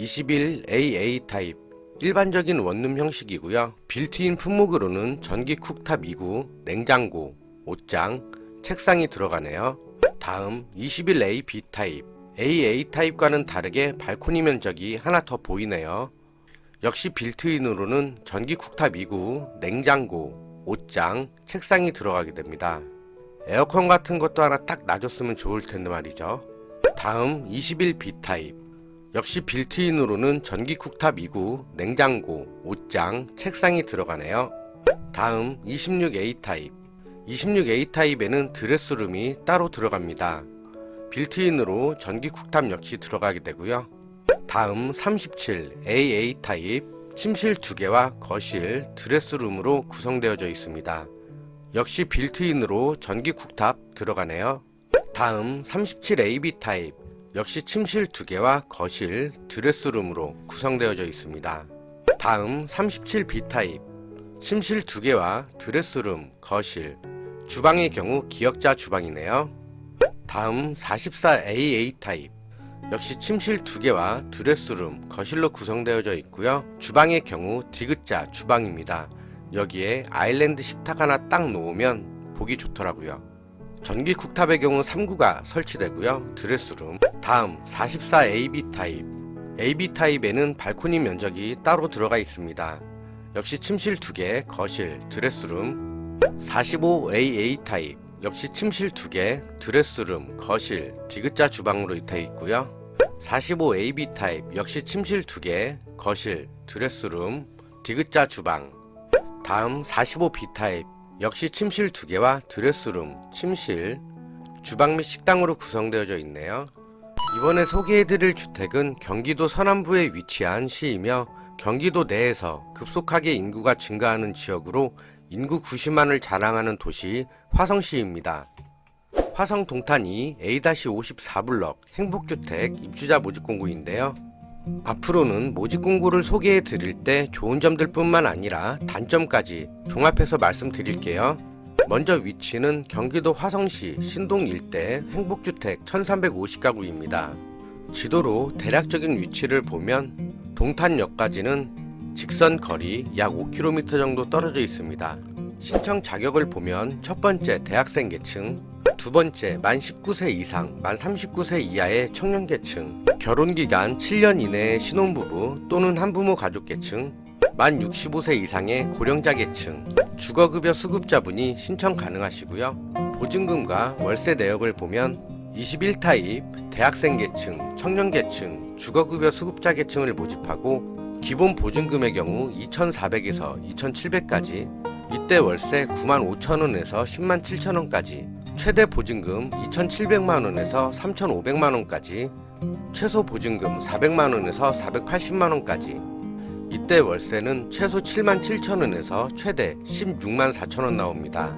21AA 타입 일반적인 원룸 형식이고요. 빌트인 품목으로는 전기 쿡탑 2구, 냉장고, 옷장, 책상이 들어가네요. 다음 21AB 타입 AA 타입과는 다르게 발코니 면적이 하나 더 보이네요. 역시 빌트인으로는 전기 쿡탑 2구, 냉장고, 옷장, 책상이 들어가게 됩니다. 에어컨 같은 것도 하나 딱 놔줬으면 좋을 텐데 말이죠. 다음 21B 타입 역시 빌트인으로는 전기 쿡탑 2구, 냉장고, 옷장, 책상이 들어가네요. 다음 26A 타입 26A 타입에는 드레스룸이 따로 들어갑니다. 빌트인으로 전기 쿡탑 역시 들어가게 되고요. 다음 37AA 타입 침실 2개와 거실, 드레스룸으로 구성되어져 있습니다. 역시 빌트인으로 전기 쿡탑 들어가네요. 다음 37AB 타입 역시 침실 2개와 거실, 드레스룸으로 구성되어져 있습니다. 다음 37B 타입 침실 2개와 드레스룸, 거실, 주방의 경우 기역자 주방이네요. 다음 44AA 타입 역시 침실 2개와 드레스룸, 거실로 구성되어져 있고요. 주방의 경우 디귿자 주방입니다. 여기에 아일랜드 식탁 하나 딱 놓으면 보기 좋더라고요. 전기 쿡탑의 경우 3구가 설치되고요. 드레스룸. 다음 44AB 타입. AB 타입에는 발코니 면적이 따로 들어가 있습니다. 역시 침실 2개, 거실, 드레스룸. 45AA 타입. 역시 침실 2개, 드레스룸, 거실, 디귿자 주방으로 되어 있고요. 45AB 타입. 역시 침실 2개, 거실, 드레스룸, 디귿자 주방. 다음 45B 타입. 역시 침실 2개와 드레스룸, 침실, 주방 및 식당으로 구성되어져 있네요. 이번에 소개해드릴 주택은 경기도 서남부에 위치한 시이며 경기도 내에서 급속하게 인구가 증가하는 지역으로 인구 90만을 자랑하는 도시 화성시입니다. 화성 동탄 2 A-54블럭 행복주택 입주자 모집 공고인데요. 앞으로는 모집 공고를 소개해 드릴 때 좋은 점들 뿐만 아니라 단점까지 종합해서 말씀드릴게요. 먼저 위치는 경기도 화성시 신동 일대 행복주택 1350가구입니다. 지도로 대략적인 위치를 보면 동탄역까지는 직선 거리 약 5km 정도 떨어져 있습니다. 신청 자격을 보면 첫 번째 대학생 계층, 두 번째 만 19세 이상, 만 39세 이하의 청년 계층, 결혼 기간 7년 이내의 신혼부부 또는 한부모 가족 계층, 만 65세 이상의 고령자 계층, 주거급여 수급자분이 신청 가능하시고요. 보증금과 월세 내역을 보면 21타입 대학생 계층, 청년 계층, 주거급여 수급자 계층을 모집하고 기본 보증금의 경우 2,400에서 2,700까지 이때 월세 9만 5천원에서 10만 7천원까지 최대 보증금 2,700만 원에서 3,500만 원까지 최소 보증금 400만 원에서 480만 원까지. 이때 월세는 최소 7만 7천 원에서 최대 16만 4천 원 나옵니다.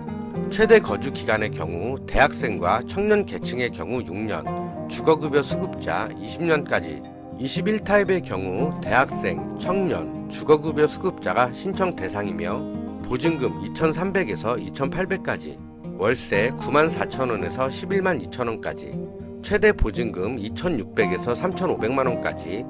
최대 거주 기간의 경우 대학생과 청년 계층의 경우 6년, 주거급여 수급자 20년까지. 21타입의 경우 대학생, 청년, 주거급여 수급자가 신청 대상이며 보증금 2,300에서 2,800까지 월세 94,000원에서 11만 2천원까지 최대 보증금 2,600에서 3,500만원까지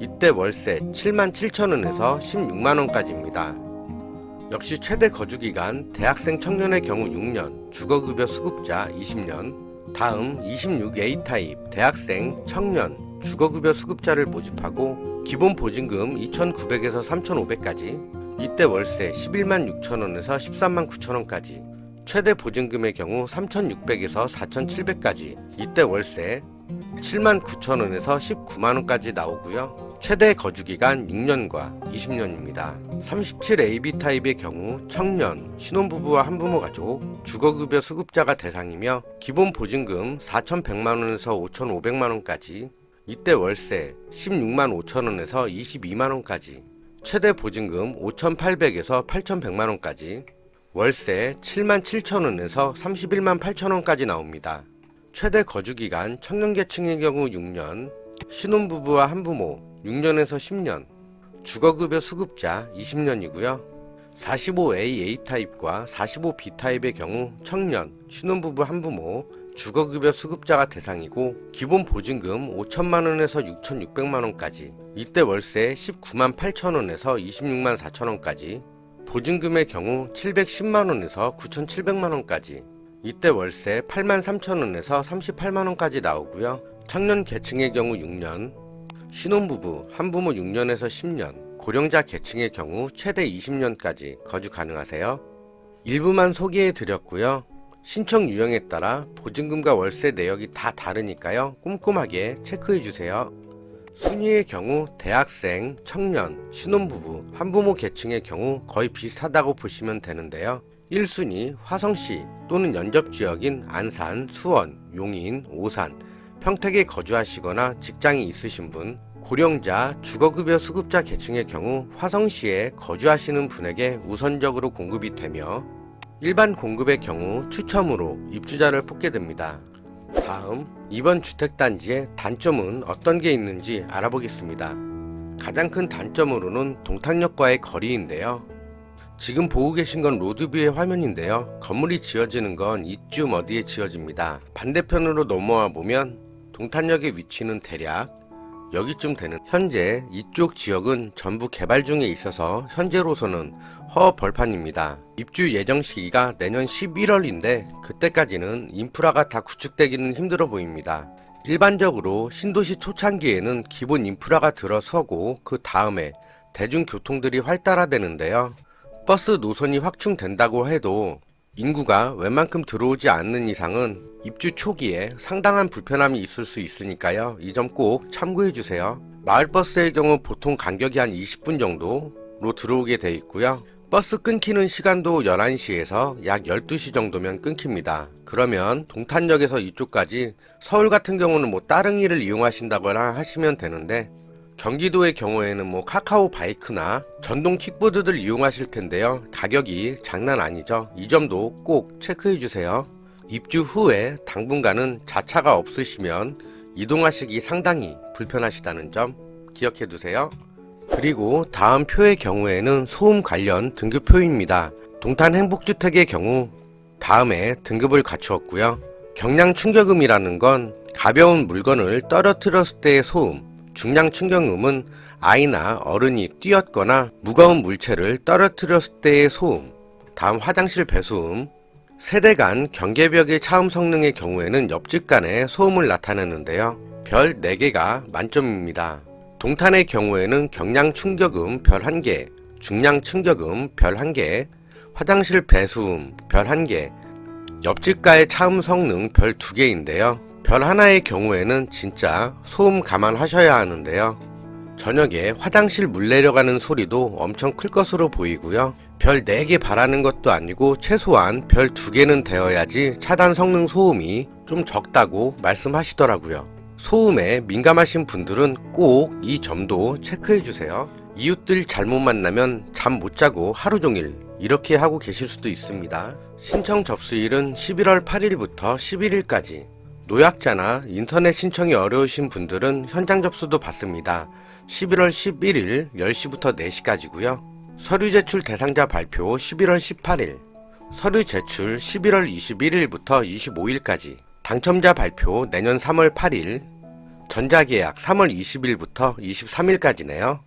이때 월세 7만 7천원에서 16만원까지입니다. 역시 최대 거주기간 대학생 청년의 경우 6년, 주거급여 수급자 20년, 다음 26A 타입 대학생, 청년, 주거급여 수급자를 모집하고 기본 보증금 2,900에서 3,500까지 이때 월세 11만 6천원에서 13만 9천원까지 최대 보증금의 경우 3,600에서 4,700까지 이때 월세 7만 9천원에서 19만원까지 나오고요. 최대 거주기간 6년과 20년입니다. 37AB 타입의 경우 청년, 신혼부부와 한부모 가족, 주거급여 수급자가 대상이며 기본 보증금 4,100만원에서 5,500만원까지 이때 월세 16만 5천원에서 22만원까지 최대 보증금 5,800에서 8,100만원까지 월세 7만 7천원에서 31만 8천원까지 나옵니다. 최대 거주기간 청년계층의 경우 6년, 신혼부부와 한부모 6년에서 10년, 주거급여 수급자 20년이고요. 45A A 타입과 45B 타입의 경우 청년, 신혼부부 한부모 주거급여 수급자가 대상이고 기본 보증금 5천만원에서 6,600만원까지 이때 월세 19만 8천원에서 26만 4천원까지 보증금의 경우 710만원에서 9,700만원까지 이때 월세 8만 3천원에서 38만원까지 나오고요 청년 계층의 경우 6년 신혼부부 한부모 6년에서 10년 고령자 계층의 경우 최대 20년까지 거주 가능하세요 일부만 소개해 드렸고요 신청 유형에 따라 보증금과 월세 내역이 다 다르니까요. 꼼꼼하게 체크해 주세요. 순위의 경우 대학생, 청년, 신혼부부, 한부모 계층의 경우 거의 비슷하다고 보시면 되는데요. 1순위 화성시 또는 연접지역인 안산, 수원, 용인, 오산, 평택에 거주하시거나 직장이 있으신 분, 고령자, 주거급여 수급자 계층의 경우 화성시에 거주하시는 분에게 우선적으로 공급이 되며 일반 공급의 경우 추첨으로 입주자를 뽑게 됩니다. 다음 이번 주택단지의 단점은 어떤 게 있는지 알아보겠습니다. 가장 큰 단점으로는 동탄역과의 거리인데요. 지금 보고 계신 건 로드뷰의 화면인데요. 건물이 지어지는 건 이쯤 어디에 지어집니다. 반대편으로 넘어와 보면 동탄역의 위치는 대략 여기쯤 되는 현재 이쪽 지역은 전부 개발 중에 있어서 현재로서는 허 벌판입니다. 입주 예정 시기가 내년 11월인데 그때까지는 인프라가 다 구축되기는 힘들어 보입니다. 일반적으로 신도시 초창기에는 기본 인프라가 들어서고 그 다음에 대중교통들이 활달화되는데요. 버스 노선이 확충된다고 해도 인구가 웬만큼 들어오지 않는 이상은 입주 초기에 상당한 불편함이 있을 수 있으니까요. 이 점 꼭 참고해 주세요. 마을버스의 경우 보통 간격이 한 20분 정도로 들어오게 돼 있고요. 버스 끊기는 시간도 11시에서 약 12시 정도면 끊깁니다. 그러면 동탄역에서 이쪽까지 서울 같은 경우는 뭐 따릉이를 이용하신다거나 하시면 되는데 경기도의 경우에는 뭐 카카오 바이크나 전동 킥보드들 이용하실 텐데요. 가격이 장난 아니죠. 이 점도 꼭 체크해 주세요. 입주 후에 당분간은 자차가 없으시면 이동하시기 상당히 불편하시다는 점 기억해 두세요. 그리고 다음 표의 경우에는 소음 관련 등급표입니다. 동탄 행복주택의 경우 다음에 등급을 갖추었고요. 경량 충격음이라는 건 가벼운 물건을 떨어뜨렸을 때의 소음, 중량 충격음은 아이나 어른이 뛰었거나 무거운 물체를 떨어뜨렸을 때의 소음, 다음 화장실 배수음, 세대 간 경계벽의 차음 성능의 경우에는 옆집 간의 소음을 나타내는데요. 별 4개가 만점입니다. 동탄의 경우에는 경량 충격음 별 1개, 중량 충격음 별 1개, 화장실 배수음 별 1개, 옆집과의 차음 성능 별 2개인데요. 별 하나의 경우에는 진짜 소음 감안하셔야 하는데요. 저녁에 화장실 물 내려가는 소리도 엄청 클 것으로 보이고요. 별 4개 바라는 것도 아니고 최소한 별 2개는 되어야지 차단 성능 소음이 좀 적다고 말씀하시더라고요. 소음에 민감하신 분들은 꼭 이 점도 체크해 주세요. 이웃들 잘못 만나면 잠 못 자고 하루 종일 이렇게 하고 계실 수도 있습니다. 신청 접수일은 11월 8일부터 11일까지. 노약자나 인터넷 신청이 어려우신 분들은 현장 접수도 받습니다. 11월 11일 10시부터 4시까지고요. 서류 제출 대상자 발표 11월 18일. 서류 제출 11월 21일부터 25일까지. 당첨자 발표 내년 3월 8일. 전자계약 3월 20일부터 23일까지네요.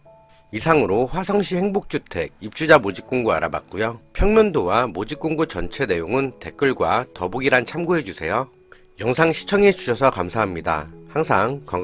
이상으로 화성시 행복주택 입주자 모집 공고 알아봤고요. 평면도와 모집 공고 전체 내용은 댓글과 더보기란 참고해주세요. 영상 시청해 주셔서 감사합니다. 항상 건강